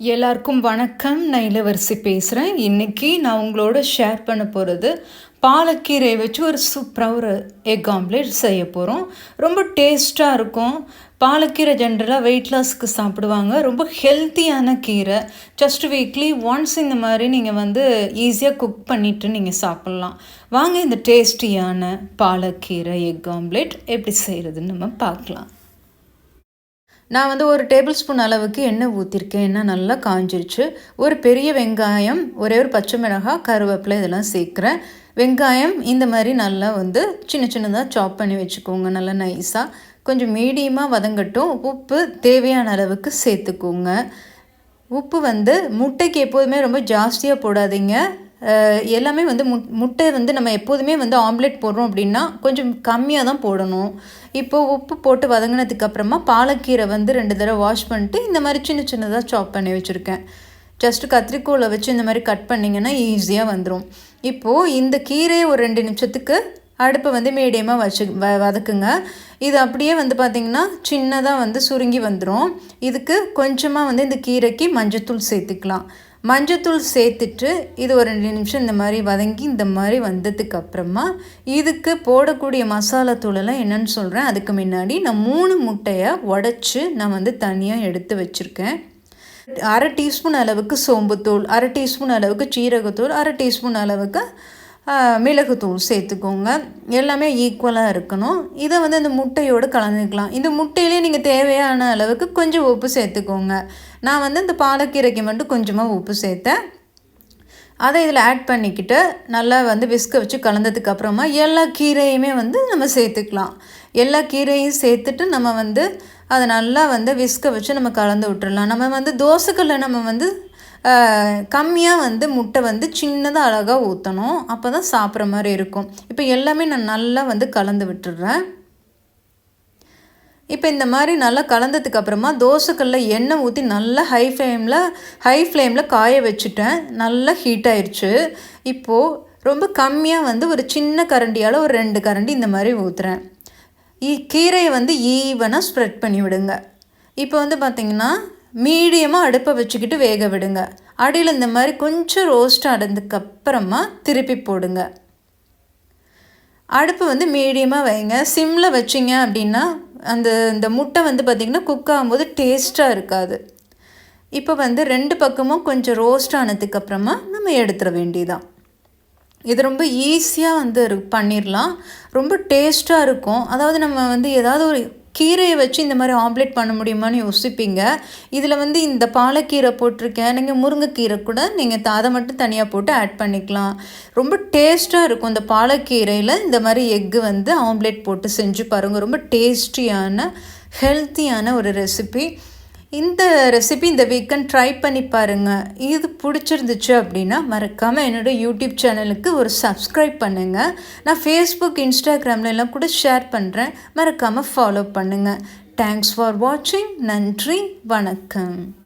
எல்லாருக்கும் வணக்கம். நான் இளவரசி பேசுகிறேன் இன்றைக்கி நான் உங்களோட ஷேர் பண்ண போகிறது பாலக்கீரை வச்சு ஒரு சூப்பராக ஒரு எக் ஆம்லேட் செய்ய போகிறோம் ரொம்ப டேஸ்ட்டாக இருக்கும். பாலக்கீரை ஜென்ரலாக வெயிட் லாஸ்க்கு சாப்பிடுவாங்க. ரொம்ப ஹெல்த்தியான கீரை. ஜஸ்ட் வீக்லி ஒன்ஸ் இந்த மாதிரி நீங்கள் வந்து ஈஸியாக குக் பண்ணிவிட்டு நீங்கள் சாப்பிட்லாம். வாங்க இந்த டேஸ்டியான பாலக்கீரை எக் ஆம்லேட் எப்படி செய்கிறதுன்னு நம்ம பார்க்கலாம். நான் வந்து ஒரு டேபிள் ஸ்பூன் அளவுக்கு எண்ணெய் ஊற்றிருக்கேன் எண்ணெய் நல்லா காஞ்சிருச்சு. ஒரு பெரிய வெங்காயம் ஒரே ஒரு பச்சை மிளகாய் கருவேப்பிலை இதெல்லாம் சேர்க்குறேன். வெங்காயம் இந்த மாதிரி நல்லா வந்து சின்ன சின்னதாக சாப் பண்ணி வச்சுக்கோங்க. நல்லா நைஸாக கொஞ்சம் மீடியமாக வதங்கட்டும். உப்பு தேவையான அளவுக்கு சேர்த்துக்கோங்க. உப்பு வந்து முட்டைக்கு எப்போதுமே ரொம்ப ஜாஸ்தியாக போடாதீங்க. எல்லாமே வந்து முட் முட்டை வந்து நம்ம எப்போதுமே வந்து ஆம்லெட் போடுறோம் அப்படின்னா கொஞ்சம் கம்மியாக தான் போடணும். இப்போது உப்பு போட்டு வதங்கினதுக்கப்புறமா பாலக்கீரை வந்து ரெண்டு தடவை வாஷ் பண்ணிட்டு இந்த மாதிரி சின்ன சின்னதாக சாப் பண்ணி வச்சுருக்கேன். ஜஸ்ட்டு கத்திரிக்கோலை வச்சு இந்த மாதிரி கட் பண்ணிங்கன்னா ஈஸியாக வந்துடும் இப்போது இந்த கீரையை ஒரு ரெண்டு நிமிஷத்துக்கு அடுப்பை வந்து மீடியமாக வச்சு வ வதக்குங்க. இது அப்படியே வந்து பார்த்திங்கன்னா சின்னதாக வந்து சுருங்கி வந்துடும் இதுக்கு கொஞ்சமாக வந்து இந்த கீரைக்கு மஞ்சத்தூள் சேர்த்துக்கலாம். மஞ்சத்தூள் சேர்த்துட்டு இது ஒரு ரெண்டு நிமிஷம் இந்த மாதிரி வதங்கி இந்த மாதிரி வந்ததுக்கு அப்புறமா இதுக்கு போடக்கூடிய மசாலா தூளெல்லாம் என்னென்னு சொல்கிறேன் அதுக்கு முன்னாடி நான் மூணு முட்டையை உடச்சி நான் வந்து தனியாக எடுத்து வச்சுருக்கேன். அரை டீஸ்பூன் அளவுக்கு சோம்புத்தூள் அரை டீஸ்பூன் அளவுக்கு சீரகத்தூள் அரை டீஸ்பூன் அளவுக்கு மிளகுத்தூள் சேர்த்துக்கோங்க. எல்லாமே ஈக்குவலாக இருக்கணும். இதை வந்து அந்த முட்டையோடு கலந்துக்கலாம். இந்த முட்டையிலே நீங்கள் தேவையான அளவுக்கு கொஞ்சம் உப்பு சேர்த்துக்கோங்க. நான் வந்து இந்த பாலக்கீரைக்கு மட்டும் கொஞ்சமாக உப்பு சேர்த்தேன். அதை இதில் ஆட் பண்ணிக்கிட்டு நல்லா வந்து விஸ்க வச்சு கலந்ததுக்கு அப்புறமா எல்லா கீரையுமே வந்து நம்ம சேர்த்துக்கலாம். எல்லா கீரையும் சேர்த்துட்டு நம்ம வந்து அதை நல்லா வந்து விஸ்க வச்சு நம்ம கலந்து விட்டுறலாம். நம்ம வந்து தோசைக்கல்ல நம்ம வந்து கம்மியாக வந்து முட்டை வந்து சின்னதாக அழகாக ஊற்றணும் அப்போ தான் சாப்பிட்ற மாதிரி இருக்கும். இப்போ எல்லாமே நான் நல்லா வந்து கலந்து விட்டுடுறேன் இப்போ இந்த மாதிரி நல்லா கலந்ததுக்கு அப்புறமா தோசைக்கல்ல எண்ணெய் ஊற்றி நல்லா ஹை ஃப்ளேமில் ஹை ஃப்ளேமில் காய வச்சுட்டேன். நல்லா ஹீட் ஆயிடுச்சு இப்போது ரொம்ப கம்மியாக வந்து ஒரு சின்ன கரண்டியால் ஒரு ரெண்டு கரண்டி இந்த மாதிரி ஊற்றுறேன் கீரையை வந்து ஈவனாக ஸ்ப்ரெட் பண்ணி விடுங்க. இப்போ வந்து பார்த்திங்கன்னா மீடியமாக அடுப்பை வச்சுக்கிட்டு வேக விடுங்க. அடியில் இந்த மாதிரி கொஞ்சம் ரோஸ்ட் அடைந்ததுக்கப்புறமா திருப்பி போடுங்க. அடுப்பு வந்து மீடியமாக வைங்க. சிம்மில் வச்சிங்க அப்படின்னா அந்த இந்த முட்டை வந்து பார்த்திங்கன்னா குக் ஆகும்போது டேஸ்ட்டாக இருக்காது. இப்போ வந்து ரெண்டு பக்கமும் கொஞ்சம் ரோஸ்ட் ஆனதுக்கப்புறமா நம்ம எடுத்துட வேண்டியதான் இது ரொம்ப ஈஸியாக வந்து பண்ணிடலாம் ரொம்ப டேஸ்ட்டாக இருக்கும். அதாவது நம்ம வந்து ஏதாவது ஒரு கீரையை வச்சு இந்த மாதிரி ஆம்லேட் பண்ண முடியுமான்னு யோசிப்பீங்க. இதில் வந்து இந்த பாலக்கீரை போட்டிருக்கேன். நீங்கள் முருங்கைக்கீரை கூட நீங்கள் அதை மட்டும் தனியாக போட்டு ஆட் பண்ணிக்கலாம். ரொம்ப டேஸ்ட்டாக இருக்கும் இந்த பாலக்கீரையில். இந்த மாதிரி எக்கு வந்து ஆம்லேட் போட்டு செஞ்சு பாருங்கள் ரொம்ப டேஸ்டியான ஹெல்த்தியான ஒரு ரெசிபி இந்த ரெசிபி இந்த வீக்கெண்ட் ட்ரை பண்ணி பாருங்கள் இது பிடிச்சிருந்துச்சு அப்படின்னா மறக்காமல் என்னோடய யூடியூப் சேனலுக்கு ஒரு சப்ஸ்கிரைப் பண்ணுங்கள் நான் ஃபேஸ்புக் இன்ஸ்டாகிராம்ல எல்லாம் கூட ஷேர் பண்ணுறேன் மறக்காமல் ஃபாலோ பண்ணுங்கள் தேங்க்ஸ் ஃபார் வாட்சிங் நன்றி. வணக்கம்.